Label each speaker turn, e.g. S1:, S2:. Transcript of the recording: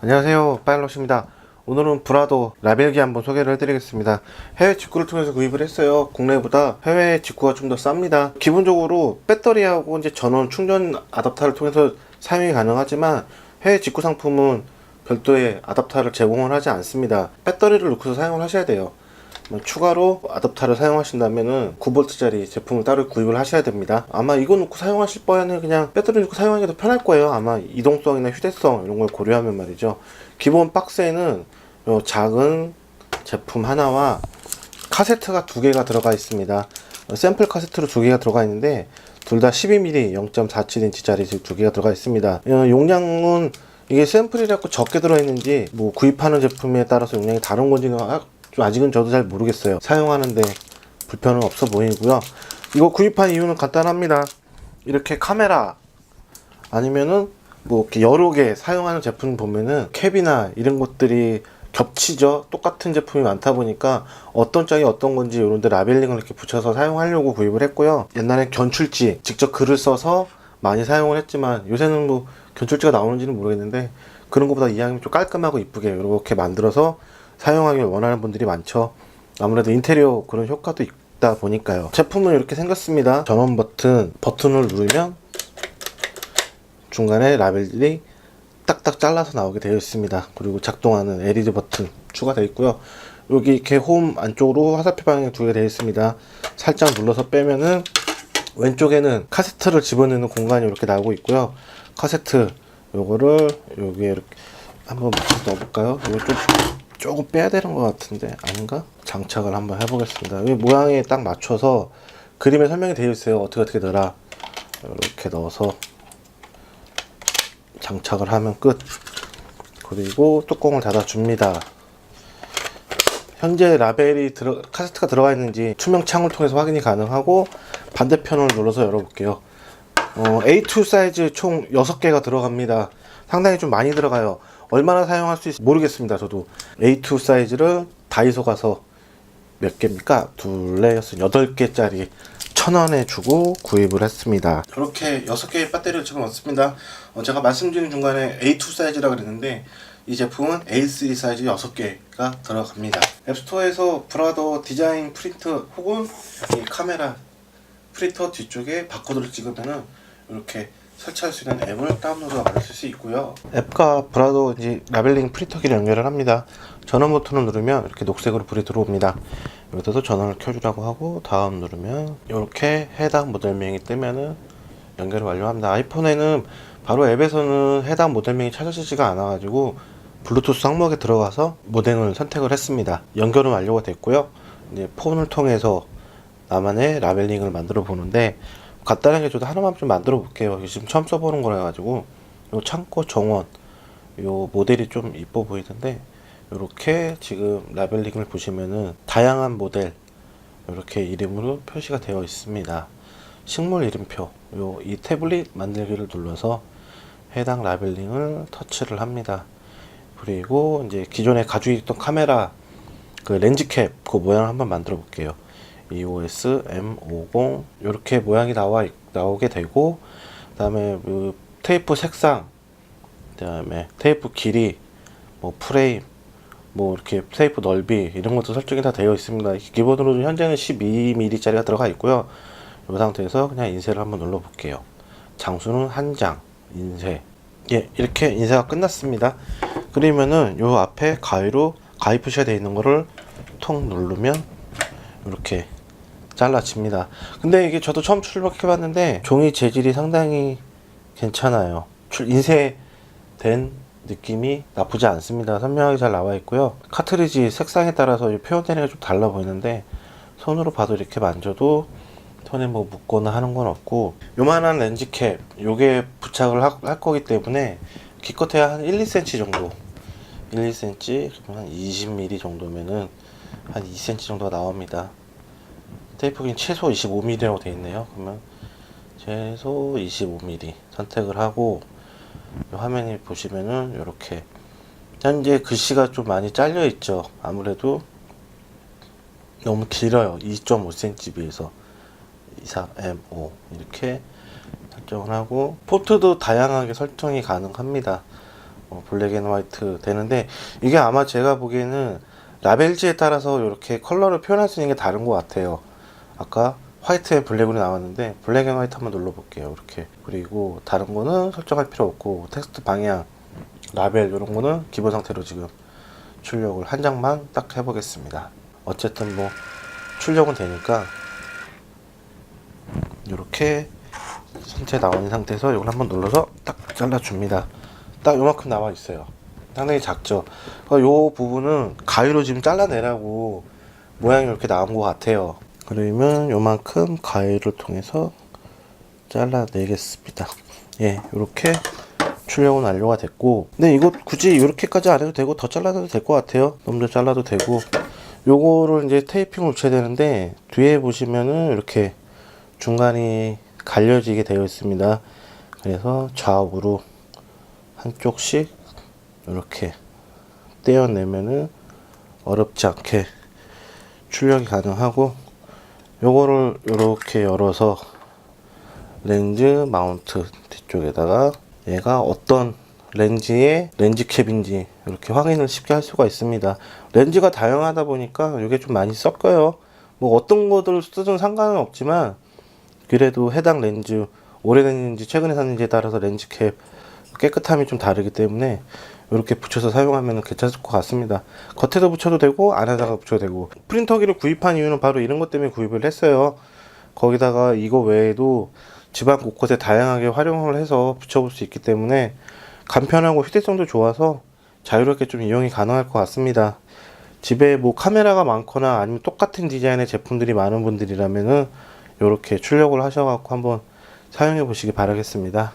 S1: 안녕하세요. 파일럿입니다. 오늘은 브라도 라벨기 한번 소개를 해드리겠습니다. 해외 직구를 통해서 구입을 했어요. 국내보다 해외 직구가 좀 더 쌉니다. 기본적으로 배터리하고 이제 전원 충전 아답터를 통해서 사용이 가능하지만 해외 직구 상품은 별도의 아답터를 제공을 하지 않습니다. 배터리를 넣고서 사용을 하셔야 돼요. 뭐 추가로 아답터를 사용하신다면은 9V짜리 제품을 따로 구입을 하셔야 됩니다. 아마 이거 놓고 사용하실 바에는 그냥 배터리 놓고 사용하기가 더 편할 거예요. 아마 이동성이나 휴대성 이런 걸 고려하면 말이죠. 기본 박스에는 요 작은 제품 하나와 카세트가 두 개가 들어가 있습니다. 어, 샘플 카세트로 두 개가 들어가 있는데 둘 다 12mm 0.47인치짜리 두 개가 들어가 있습니다. 어, 용량은 이게 샘플이라고 적게 들어있는지 뭐 구입하는 제품에 따라서 용량이 다른 건지는 아- 좀 아직은 저도 잘 모르겠어요. 사용하는데 불편은 없어 보이고요. 이거 구입한 이유는 간단합니다. 이렇게 카메라 아니면은 뭐 이렇게 여러 개 사용하는 제품 보면은 캡이나 이런 것들이 겹치죠. 똑같은 제품이 많다 보니까 어떤 짝이 어떤 건지 이런 데 라벨링을 이렇게 붙여서 사용하려고 구입을 했고요. 옛날에 견출지 직접 글을 써서 많이 사용을 했지만 요새는 뭐 견출지가 나오는지는 모르겠는데 그런 것보다 이왕이면 좀 깔끔하고 이쁘게 이렇게 만들어서 사용하길 원하는 분들이 많죠. 아무래도 인테리어 그런 효과도 있다 보니까요. 제품은 이렇게 생겼습니다. 전원 버튼, 버튼을 누르면 중간에 라벨이 딱딱 잘라서 나오게 되어 있습니다. 그리고 작동하는 LED 버튼 추가되어 있고요. 여기 이렇게 홈 안쪽으로 화살표 방향이 두 개 되어 있습니다. 살짝 눌러서 빼면은 왼쪽에는 카세트를 집어넣는 공간이 이렇게 나오고 있고요. 카세트 요거를 여기에 이렇게 한번 넣어볼까요? 이거 좀 조금 빼야 되는 것 같은데 아닌가? 장착을 한번 해보겠습니다. 이 모양에 딱 맞춰서 그림에 설명이 되어 있어요. 어떻게 어떻게 넣어라. 이렇게 넣어서 장착을 하면 끝. 그리고 뚜껑을 닫아줍니다. 현재 라벨이 들어, 카세트가 들어가 있는지 투명 창을 통해서 확인이 가능하고 반대편을 눌러서 열어볼게요. 어, A2 사이즈 총 6개가 들어갑니다. 상당히 좀 많이 들어가요. 얼마나 사용할 수 있을지 모르겠습니다. 저도 A2 사이즈를 다이소 가서 몇 개입니까? 둘레여섯 여덟 개짜리 천 원에 주고 구입을 했습니다. 이렇게 여섯 개의 배터리를 집어넣습니다. 어, 제가 말씀드린 중간에 A2 사이즈라 그랬는데 이 제품은 A3 사이즈 6개가 들어갑니다. 앱스토어에서 브라더 디자인 프린트 혹은 이 카메라 프린터 뒤쪽에 바코드를 찍으면은 이렇게 설치할 수 있는 앱을 다운로드 받으실 수 있고요. 앱과 브라더 이제 라벨링 프린터기를 연결을 합니다. 전원 버튼을 누르면 이렇게 녹색으로 불이 들어옵니다. 여기서도 전원을 켜주라고 하고 다음 누르면 이렇게 해당 모델명이 뜨면은 연결을 완료합니다. 아이폰에는 바로 앱에서는 해당 모델명이 찾아지지가 않아가지고 블루투스 항목에 들어가서 모델을 선택을 했습니다. 연결은 완료가 됐고요. 이제 폰을 통해서 나만의 라벨링을 만들어 보는데 간단하게 저도 하나만 좀 만들어 볼게요. 지금 처음 써보는 거라 가지고 요 창고 정원 요 모델이 좀 이뻐 보이던데 이렇게 지금 라벨링을 보시면은 다양한 모델 이렇게 이름으로 표시가 되어 있습니다. 식물 이름표 요 이 태블릿 만들기를 눌러서 해당 라벨링을 터치를 합니다. 그리고 이제 기존에 가지고 있던 카메라 그 렌즈 캡 그 모양을 한번 만들어 볼게요. EOS M50 이렇게 모양이 나와 있- 나오게 되고 그다음에 그 테이프 색상 그다음에 테이프 길이 뭐 프레임 뭐 이렇게 테이프 넓이 이런 것도 설정이 다 되어 있습니다. 기본으로 현재는 12mm짜리가 들어가 있고요. 이 상태에서 그냥 인쇄를 한번 눌러 볼게요. 장수는 한 장 인쇄 예 이렇게 인쇄가 끝났습니다. 그러면은 요 앞에 가위로 가위 표시가 되어 있는 거를 통 누르면 이렇게 잘라집니다. 근데 이게 저도 처음 출력해 봤는데 종이 재질이 상당히 괜찮아요. 출- 인쇄된 느낌이 나쁘지 않습니다. 선명하게 잘 나와 있고요. 카트리지 색상에 따라서 이 표현되는 게 좀 달라 보이는데 손으로 봐도 이렇게 만져도 손에 뭐 묻거나 하는 건 없고 요만한 렌즈캡 요게 부착을 하- 할 거기 때문에 기껏해야 한 1, 2cm 정도 1, 2cm 그러면 한 20mm 정도면은 한 2cm 정도가 나옵니다. 테이프 긴 최소 25mm라고 되어 있네요. 그러면 최소 25mm 선택을 하고 이 화면에 보시면은 이렇게 현재 글씨가 좀 많이 잘려 있죠. 아무래도 너무 길어요. 2.5cm 비해서 24MO 이렇게 설정을 하고 포트도 다양하게 설정이 가능합니다. 어, 블랙 앤 화이트 되는데 이게 아마 제가 보기에는 라벨지에 따라서 이렇게 컬러를 표현할 수 있는 게 다른 것 같아요. 아까 화이트에 블랙으로 나왔는데 블랙 앤 화이트 한번 눌러볼게요. 이렇게 그리고 다른 거는 설정할 필요 없고 텍스트 방향, 라벨 이런 거는 기본 상태로 지금 출력을 한 장만 딱 해보겠습니다. 어쨌든 뭐 출력은 되니까 이렇게 선체 나와 있는 상태에서 이걸 한번 눌러서 딱 잘라줍니다. 딱 요만큼 나와 있어요. 상당히 작죠. 이 부분은 가위로 지금 잘라내라고 모양이 이렇게 나온 것 같아요. 그러면 요만큼 가위를 통해서 잘라내겠습니다. 예, 이렇게 출력은 완료가 됐고, 근데 이거 굳이 이렇게까지 안 해도 되고 더 잘라도 될 것 같아요. 좀더 잘라도 되고, 요거를 이제 테이핑을 붙여야 되는데 뒤에 보시면은 이렇게 중간이 갈려지게 되어 있습니다. 그래서 좌우로 한쪽씩 이렇게 떼어내면은 어렵지 않게 출력이 가능하고 요거를 이렇게 열어서 렌즈 마운트 뒤쪽에다가 얘가 어떤 렌즈의 렌즈 캡인지 이렇게 확인을 쉽게 할 수가 있습니다. 렌즈가 다양하다 보니까 이게 좀 많이 섞여요. 뭐 어떤 것들을 쓰든 상관은 없지만 그래도 해당 렌즈 렌즈 최근에 샀는지에 따라서 렌즈 캡 깨끗함이 좀 다르기 때문에 이렇게 붙여서 사용하면 괜찮을 것 같습니다. 겉에도 붙여도 되고 안에다가 붙여도 되고 프린터기를 구입한 이유는 바로 이런 것 때문에 구입을 했어요. 거기다가 이거 외에도 집안 곳곳에 다양하게 활용을 해서 붙여볼 수 있기 때문에 간편하고 휴대성도 좋아서 자유롭게 좀 이용이 가능할 것 같습니다. 집에 뭐 카메라가 많거나 아니면 똑같은 디자인의 제품들이 많은 분들이라면은 이렇게 출력을 하셔갖고 한번 사용해 보시기 바라겠습니다.